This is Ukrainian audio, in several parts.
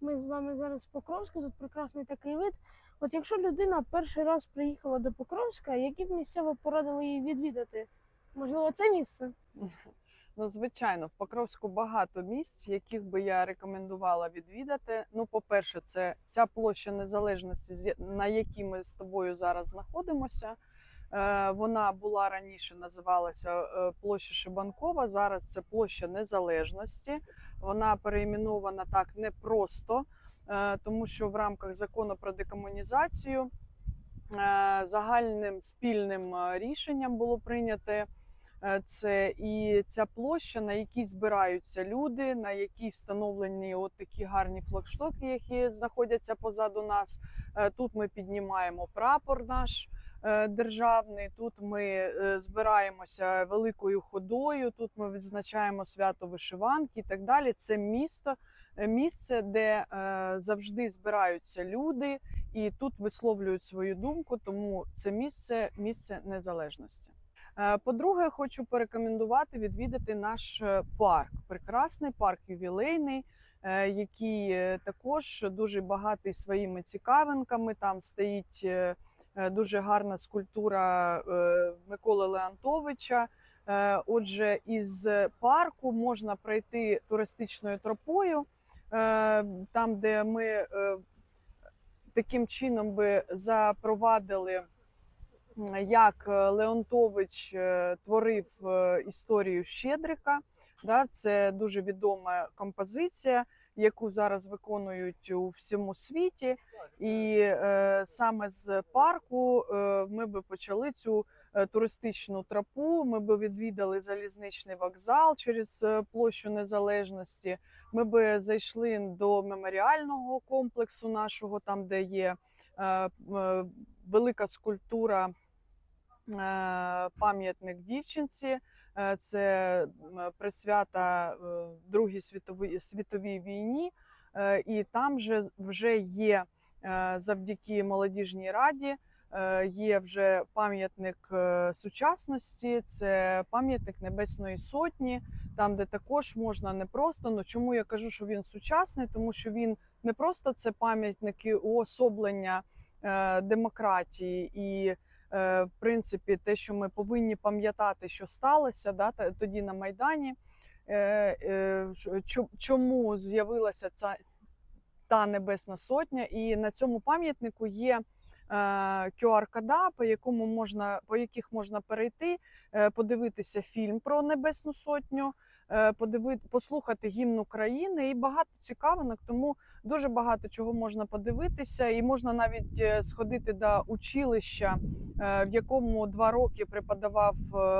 Ми з вами зараз в Покровську, тут прекрасний такий вид. От якщо людина перший раз приїхала до Покровська, які б місця порадили їй відвідати? Можливо, це місце? Ну, звичайно, в Покровську багато місць, яких би я рекомендувала відвідати. Ну, по-перше, це ця площа незалежності, на якій ми з тобою зараз знаходимося. Е, Вона була раніше називалася е, площа Шибанкова. Зараз це площа незалежності. Вона переіменована так не просто, е, тому що в рамках закону про декомунізацію е, загальним спільним е, рішенням було прийняте. Е, Це і ця площа, на якій збираються люди, на якій встановлені от такі гарні флагштоки, які знаходяться позаду нас. Тут ми піднімаємо прапор наш державний. Тут ми е, збираємося великою ходою. Тут ми відзначаємо свято вишиванки і так далі. Це місто, е, місце, де е, завжди збираються люди, і тут висловлюють свою думку. Тому це місце місце незалежності. Е, По-друге, хочу порекомендувати відвідати наш е, парк. Прекрасний парк ювілейний, е, який е, також дуже багатий своїми цікавинками. Там стоїть е, е, дуже гарна скульптура е, Миколи Леонтовича. Е, Отже, із парку можна пройти туристичною тропою, е, там, де ми е, таким чином би запровадили як е, Леонтович е, творив е, історію Щедрика. Це дуже відома композиція, яку зараз виконують у всьому світі. І е, саме з парку е, ми би почали цю е, туристичну тропу. Ми би відвідали залізничний вокзал через е, площу Незалежності. Ми би зайшли до меморіального комплексу нашого, там де є е, е, велика скульптура. е, Пам'ятник дівчинці, це присвята е, Другій світовій світовій війні, Е, і там же вже є е, завдяки молодіжній раді. е, Є вже пам'ятник е, сучасності, це пам'ятник Небесної Сотні, там, де також можна не просто. Ну чому я кажу, що він сучасний? Тому що він не просто це пам'ятники уособлення е, демократії і е, в принципі, те, що ми повинні пам'ятати, що сталося да, тоді на Майдані. Е, е, Чому з'явилася ця та Небесна Сотня? І на цьому пам'ятнику є QR-кода, по якому можна, по яких можна перейти, е, подивитися фільм про Небесну Сотню, е, подиви, послухати гімн України і багато цікавинок. Тому дуже багато чого можна подивитися, і можна навіть е, сходити до училища, е, в якому два роки преподавав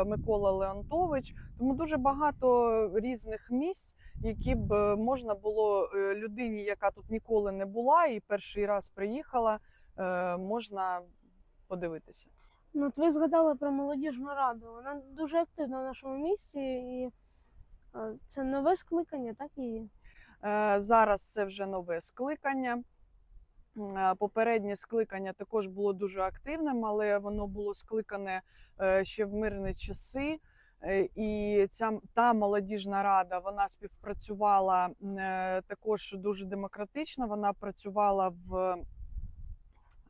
Микола Леонтович. Тому дуже багато різних місць, які б можна було людині, яка тут ніколи не була і перший раз приїхала, можна подивитися. Ну, от ви згадали про молодіжну раду. Вона дуже активна в нашому місті, і це нове скликання, так її? Е, Зараз це вже нове скликання. Е, Попереднє скликання також було дуже активним, але воно було скликане е, ще в мирні часи. Е, І ця та молодіжна рада вона співпрацювала е, також дуже демократично. Вона працювала в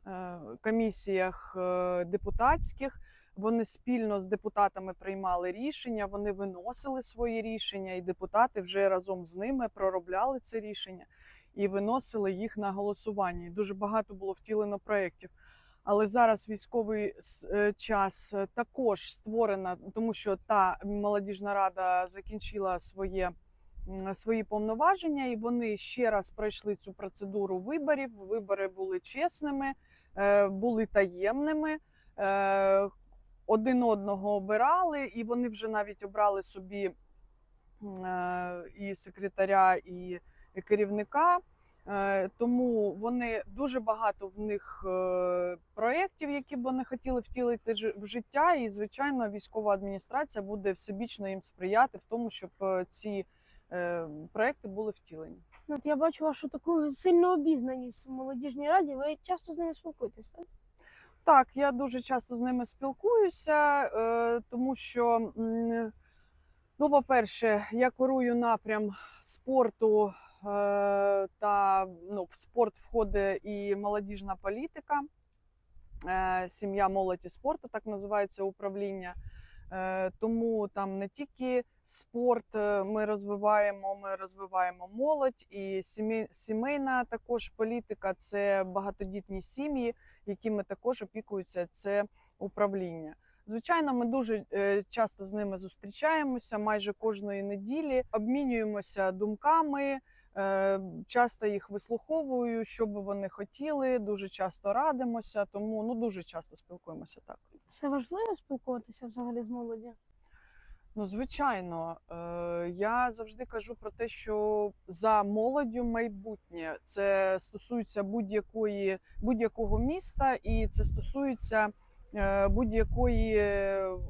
е, комісіях е, депутатських. Вони спільно з депутатами приймали рішення, вони виносили свої рішення, і депутати вже разом з ними проробляли це рішення і виносили їх на голосування. І дуже багато було втілено проєктів. Але зараз військовий е, час е, також створена, тому що та молодіжна рада закінчила своє. Свої повноваження, і вони ще раз пройшли цю процедуру виборів. Вибори були чесними, е, були таємними. Один одного обирали, і вони вже навіть обрали собі е, і секретаря, і керівника. Е, Тому вони дуже багато в них е, проєктів, які б вони хотіли втілити в життя. І, звичайно, військова адміністрація буде всебічно їм сприяти в тому, щоб ці проєкти були втілені. Ну, от я бачу вашу таку сильну обізнаність в молодіжній раді. Ви часто з ними спілкуєтесь, так? Так, я дуже часто з ними спілкуюся, е, тому що Ну, по-перше, я курую напрям спорту е, та ну, в спорт входить і молодіжна політика. Е, Сім'я молодь і спорту, так називається управління. Тому там не тільки спорт ми розвиваємо, ми розвиваємо молодь і сімейна також політика це багатодітні сім'ї, якими також опікуються це управління. Звичайно, ми дуже е, часто з ними зустрічаємося майже кожної неділі, обмінюємося думками. е, Часто їх вислуховую, що би вони хотіли. Дуже часто радимося, тому ну дуже часто спілкуємося так. Це важливо спілкуватися взагалі з молоді? Ну, звичайно, е, я завжди кажу про те, що за молоддю майбутнє. Це стосується будь-якої будь-якого міста, і це стосується е, будь-якої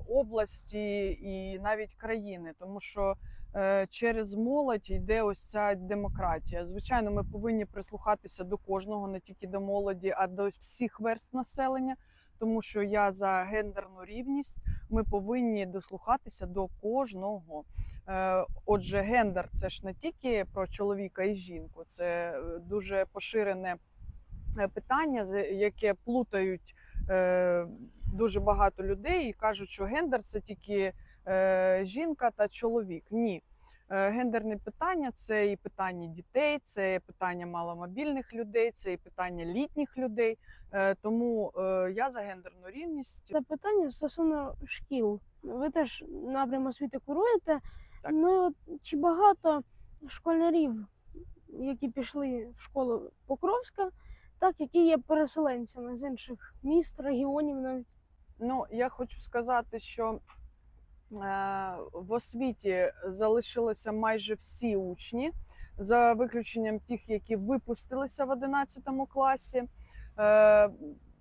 області і навіть країни, тому що е, через молодь йде ось ця демократія. Звичайно, ми повинні прислухатися до кожного, не тільки до молоді, а до всіх верст населення, тому що я за гендерну рівність ми повинні дослухатися до кожного. Е, Отже, гендер це ж не тільки про чоловіка і жінку, це е, дуже поширене е, питання, яке плутають дуже багато людей і кажуть, що гендер це тільки жінка та чоловік. Ні. Е, Гендерне питання це і питання дітей, це і питання маломобільних людей, це і питання літніх людей. Е, Тому е, я за гендерну рівність. Запитання стосовно шкіл. Ви теж напрям освіти куруєте. Так. Ну от чи багато школярів, які пішли в школу Покровська, так, які є переселенцями з інших міст, регіонів навіть. Ну, я хочу сказати, що в освіті залишилися майже всі учні, за виключенням тих, які випустилися в 11 класі. Е,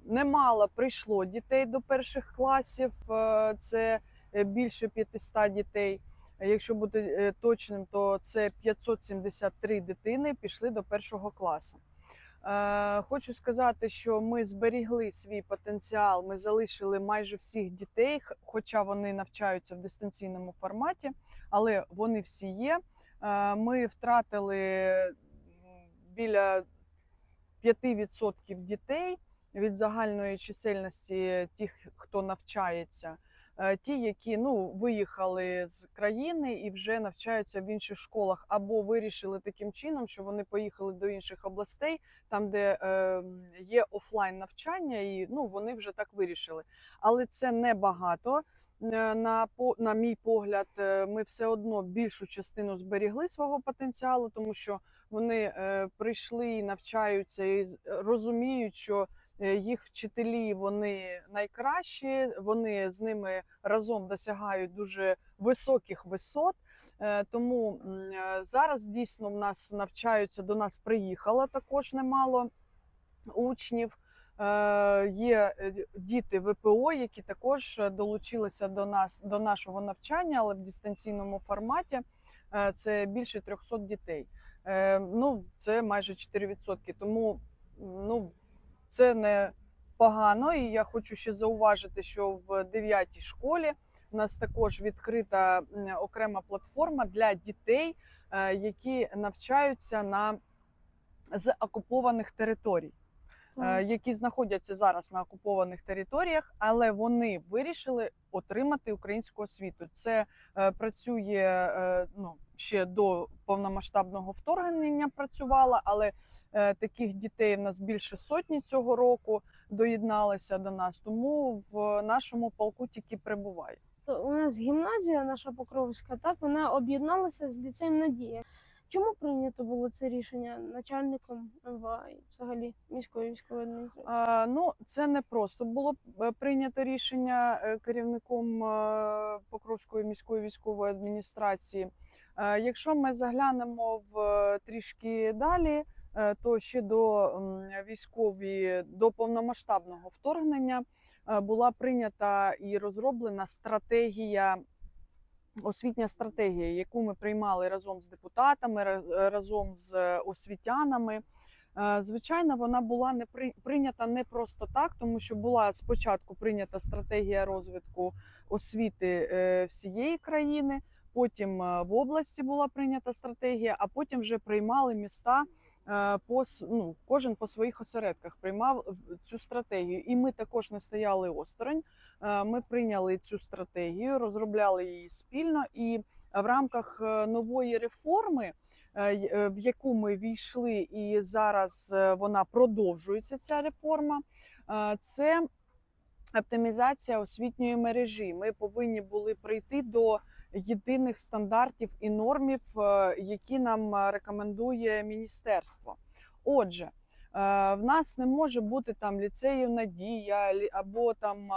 немало прийшло дітей до перших класів, е, це е, більше 500 дітей. Якщо бути е, точним, то це 573 дитини пішли до першого класу. Е, Хочу сказати, що ми зберігли свій потенціал. Ми залишили майже всіх дітей, хоча вони навчаються в дистанційному форматі, але вони всі є. Е, Ми втратили біля 5% дітей від загальної чисельності тих, хто навчається. Е, Ті, які ну виїхали з країни і вже навчаються в інших школах, або вирішили таким чином, що вони поїхали до інших областей, там, де е, є офлайн навчання, і ну вони вже так вирішили. Але це не багато. Е, На на мій погляд, е, ми все одно більшу частину зберігли свого потенціалу, тому що вони прийшли і навчаються і розуміють, що їх вчителі вони найкращі, вони з ними разом досягають дуже високих висот. Е, Тому е, зараз дійсно в нас навчаються до нас приїхало також немало учнів. Е, Є е, діти ВПО, які також е, долучилися до нас до нашого навчання, але в дистанційному форматі. Е, Це більше 300 дітей. Е, Ну, це майже 4%. Тому ну, це не погано. І я хочу ще зауважити, що в 9 школі у нас також відкрита окрема платформа для дітей, е, які навчаються на з окупованих територій е, які знаходяться зараз на окупованих територіях, але вони вирішили отримати українську освіту. Це е, працює е, ну ще до повномасштабного вторгнення. Працювала, але е, таких дітей в нас більше сотні цього року доєдналися до нас. Тому в нашому полку тільки прибуває. У нас гімназія наша Покровська, так вона об'єдналася з ліцеєм Надія. Чому прийнято було це рішення начальником МВА і взагалі міської військової адміністрації? А, ну, це не просто було е, прийнято рішення е, керівником е, Покровської міської військової адміністрації. Е, Якщо ми заглянемо в е, трішки далі, е, то ще до військові до повномасштабного вторгнення була прийнята і розроблена стратегія. Освітня стратегія, яку ми приймали разом з депутатами, разом з освітянами. Звичайно, вона була не при- прийнята не просто так, тому що була спочатку прийнята стратегія розвитку освіти всієї країни. Потім е, в області була прийнята стратегія, а потім вже приймали міста. е, По ну, кожен по своїх осередках приймав е, цю стратегію, і ми також не стояли осторонь. Ми прийняли цю стратегію, розробляли її спільно, і в рамках нової реформи, в яку ми війшли, і зараз вона продовжується. Ця реформа. Це оптимізація освітньої мережі. Ми повинні були прийти до єдиних стандартів і нормів, е, які нам е, рекомендує міністерство. Отже, е, в нас не може бути там ліцею Надія або там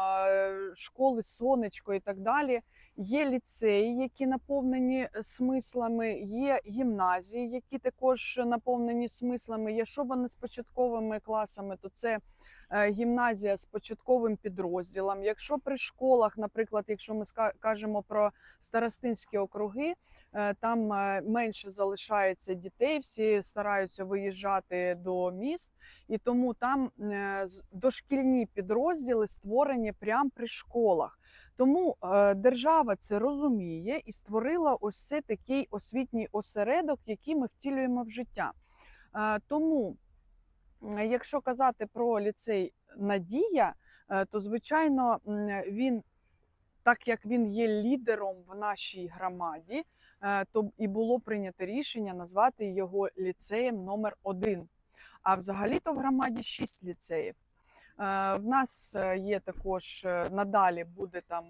школи Сонечко і так далі. Є ліцеї, які наповнені смислами, є гімназії, які також наповнені смислами. Якщо вони з початковими класами, то це гімназія з початковим підрозділом. Якщо при школах, наприклад, якщо ми кажемо про старостинські округи, е, там е, менше залишається дітей, всі стараються виїжджати до міст, і тому там е, дошкільні підрозділи створені прямо при школах. Тому е, держава це розуміє і створила ось цей такий освітній осередок, який ми втілюємо в життя. Е, Тому, е, якщо казати про ліцей Надія, е, то звичайно він, так як він є лідером в нашій громаді, е, то і було прийнято рішення назвати його ліцеєм номер один. А взагалі-то в громаді шість ліцеїв. Е, В нас є також надалі буде там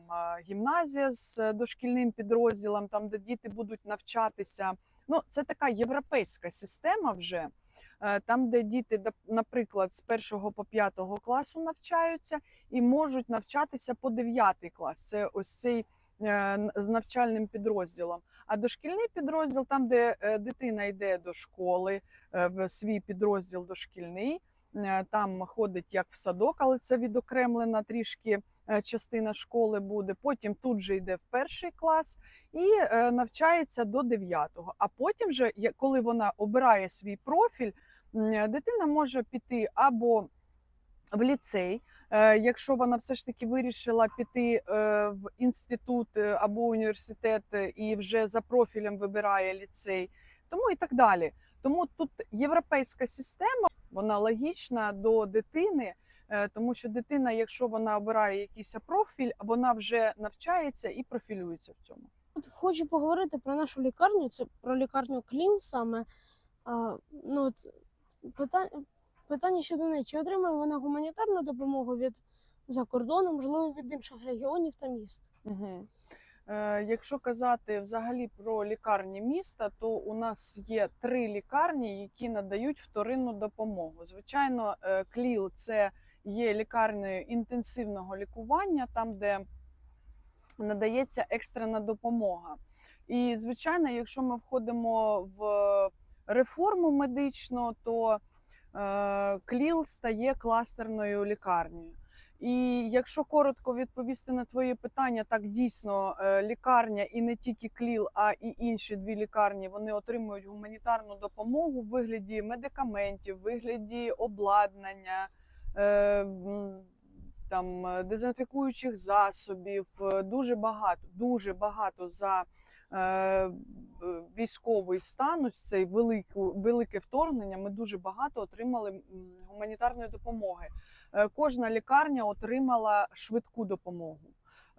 гімназія з дошкільним підрозділом, там де діти будуть навчатися. Ну, це така європейська система вже. Е, Там, де діти, наприклад, з 1 по 5 класу навчаються і можуть навчатися по 9 клас. Це ось цей е, з навчальним підрозділом. А дошкільний підрозділ, там, де е, дитина йде до школи, в свій підрозділ дошкільний, там ходить як в садок, але це відокремлена трішки частина школи буде. Потім тут же йде в перший клас і навчається до 9-го. А потім, вже, коли вона обирає свій профіль, дитина може піти або в ліцей, е, якщо вона все ж таки вирішила піти е, в інститут е, або університет е, і вже за профілем вибирає ліцей, тому і так далі. Тому тут європейська система, вона логічна до дитини, е, тому що дитина, якщо вона обирає якийсь профіль, вона вже навчається і профілюється в цьому. От хочу поговорити про нашу лікарню, це про лікарню Клін саме. А, ну, от, питання, питання щодо неї, чи отримує вона гуманітарну допомогу від за кордону, можливо, від інших регіонів та міст? Угу. Е, якщо казати взагалі про лікарні міста, то у нас є три лікарні, які надають вторинну допомогу. Звичайно, е, КЛІЛ це є лікарнею інтенсивного лікування, там, де надається екстрена допомога. І, звичайно, якщо ми входимо в реформу медичну, то е, КЛІЛ стає кластерною лікарнею. І якщо коротко відповісти на твоє питання, так дійсно е, лікарня і не тільки КЛІЛ, а і інші дві лікарні вони отримують гуманітарну допомогу в вигляді медикаментів, в вигляді обладнання, е, там дезінфікуючих засобів. Дуже багато, дуже багато за військовий стан, ось цей велику, велике вторгнення. Ми дуже багато отримали гуманітарної допомоги. Е, Кожна лікарня отримала швидку допомогу,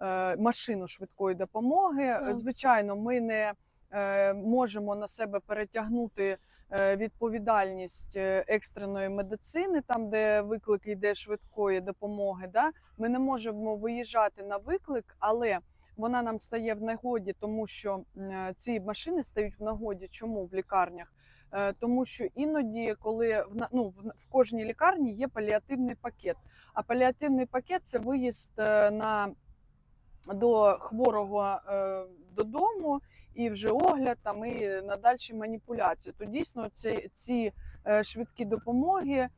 е, машину швидкої допомоги. Е, Звичайно, ми не е, можемо на себе перетягнути е, відповідальність е, екстреної медицини, там, де виклик йде швидкої допомоги. Да? Ми не можемо виїжджати на виклик, але вона нам стає в нагоді, тому що е, ці машини стають в нагоді. Чому в лікарнях? Е, Тому що іноді, коли в ну, в кожній лікарні є паліативний пакет. А паліативний пакет це виїзд е, на до хворого додому і вже огляд там і надальші маніпуляції. То дійсно ці, ці швидкі допомоги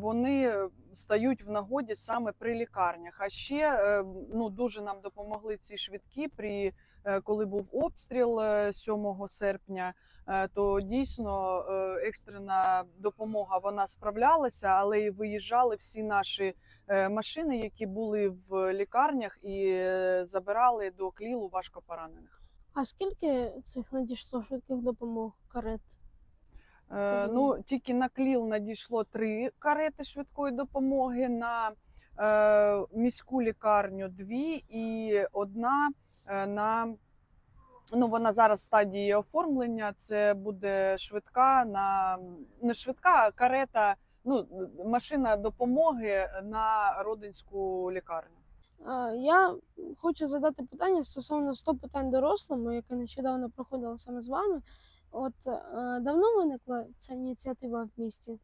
вони стають в нагоді саме при лікарнях. А ще е, ну дуже нам допомогли ці швидкі при е, коли був обстріл е, 7 серпня. е, То дійсно екстрена допомога вона справлялася, але і виїжджали всі наші машини, які були в лікарнях і забирали до клілу важко поранених. А скільки цих надійшло швидких допомог карет? Е, ну, тільки на Кліл надійшло три карети швидкої допомоги, на е, міську лікарню дві і одна е, на ну, вона зараз в стадії оформлення. Це буде швидка на не швидка, а карета, ну, машина допомоги на родинську лікарню. Я хочу задати питання стосовно 100 питань дорослим, яке нещодавно проходило саме з вами. От е, давно виникла ця ініціатива в місті?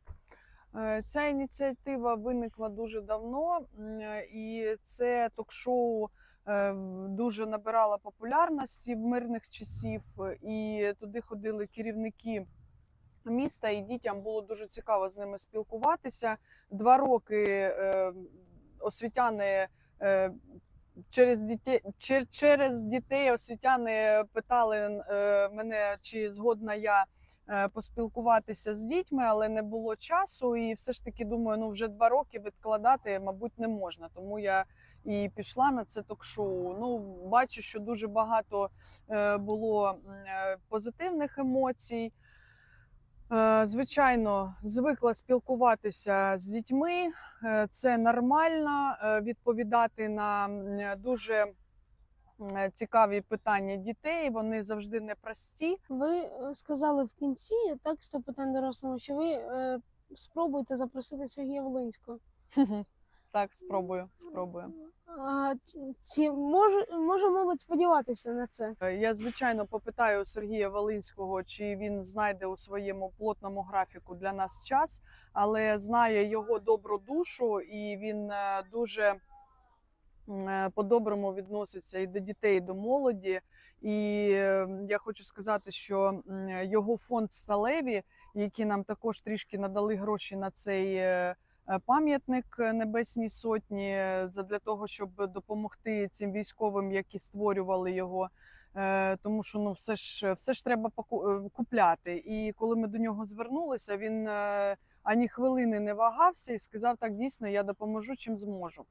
Е, Ця ініціатива виникла дуже давно, і це ток-шоу е, дуже набирало популярності в мирних часів. І туди ходили керівники міста, і дітям було дуже цікаво з ними спілкуватися. Два роки е, освітяни. Через дітей, чер- через дітей освітяни питали е, мене, чи згодна я е, поспілкуватися з дітьми, але не було часу. І все ж таки думаю, ну вже два роки відкладати, мабуть, не можна. Тому я і пішла на це ток-шоу. Ну, бачу, що дуже багато е, було позитивних емоцій. Звичайно, звикла спілкуватися з дітьми. Е, Це нормально е, відповідати на дуже цікаві питання дітей. Вони завжди непрості. Ви е, сказали в кінці 100 питань дорослим, що ви е, спробуєте запросити Сергія Волинського. Так, спробую. спробую. Чи- може, може молодь сподіватися на це? Е, Я звичайно попитаю Сергія Волинського, чи він знайде у своєму плотному графіку для нас час, але знає його добру душу, і він е, дуже е, по-доброму відноситься і до дітей, і до молоді. І е, я хочу сказати, що його фонд сталеві, які нам також трішки надали гроші на цей. Е, Пам'ятник е, Небесній Сотні е, для того, щоб допомогти цим військовим, які створювали його. Тому що ну все ж все ж треба купляти. І коли ми до нього звернулися, він ані хвилини не вагався і сказав: так дійсно, я допоможу чим зможу.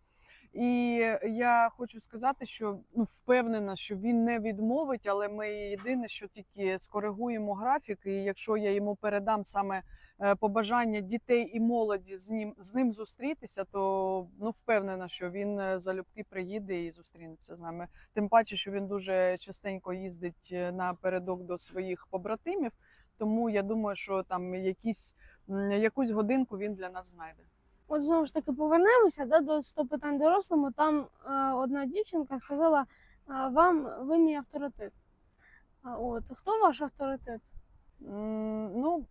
І я хочу сказати, що ну впевнена, що він не відмовить, але ми єдине, що тільки скоригуємо графік. І якщо я йому передам саме е, побажання дітей і молоді з ним з ним зустрітися, то ну впевнена, що він е, залюбки приїде і зустрінеться з нами. Тим паче, що він дуже частенько їздить е, напередок до своїх побратимів. Тому я думаю, що там якісь якусь годинку він для нас знайде. От знову ж таки повернемося да, до 100 питань дорослому. Там е, одна дівчинка сказала: а, вам ви мій авторитет. А, от хто ваш авторитет? М, Ну,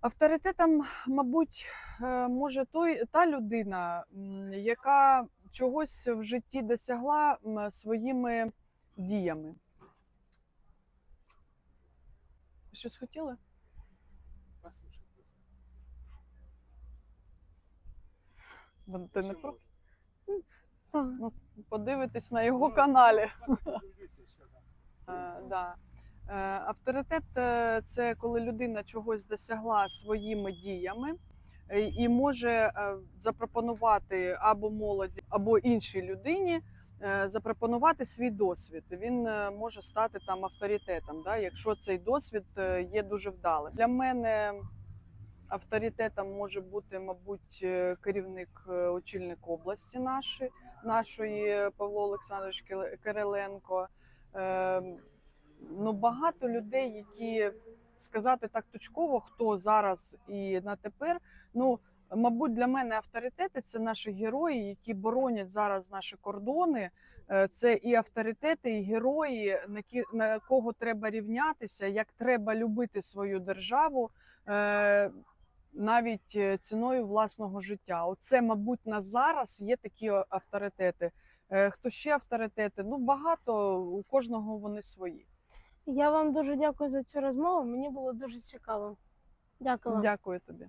авторитетом, мабуть, е, може той, та людина, яка чогось в житті досягла своїми діями. Щось хотіли? Ви- Ти не про Так. подивитись на його каналі. Е, да. Е, Авторитет це коли людина чогось досягла своїми діями е, і може е, запропонувати або молоді, або іншій людині е, запропонувати свій досвід. Він може стати там авторитетом, да, якщо цей досвід є дуже вдалим. Для мене авторитетом може бути, мабуть, е, керівник е, очільник області нашої, нашої Павло Олександрович Кириленко. Е, ну, багато людей, які сказати так точково, хто зараз і на тепер. Ну, мабуть, для мене авторитети це наші герої, які боронять зараз наші кордони. Е, Це і авторитети, і герої, на кого треба рівнятися, як треба любити свою державу. Е, Навіть е, ціною власного життя. Оце, мабуть, на зараз є такі авторитети. Е, Хто ще авторитети? Ну багато у кожного вони свої. Я вам дуже дякую за цю розмову. Мені було дуже цікаво. Дякую. вам. Дякую тобі.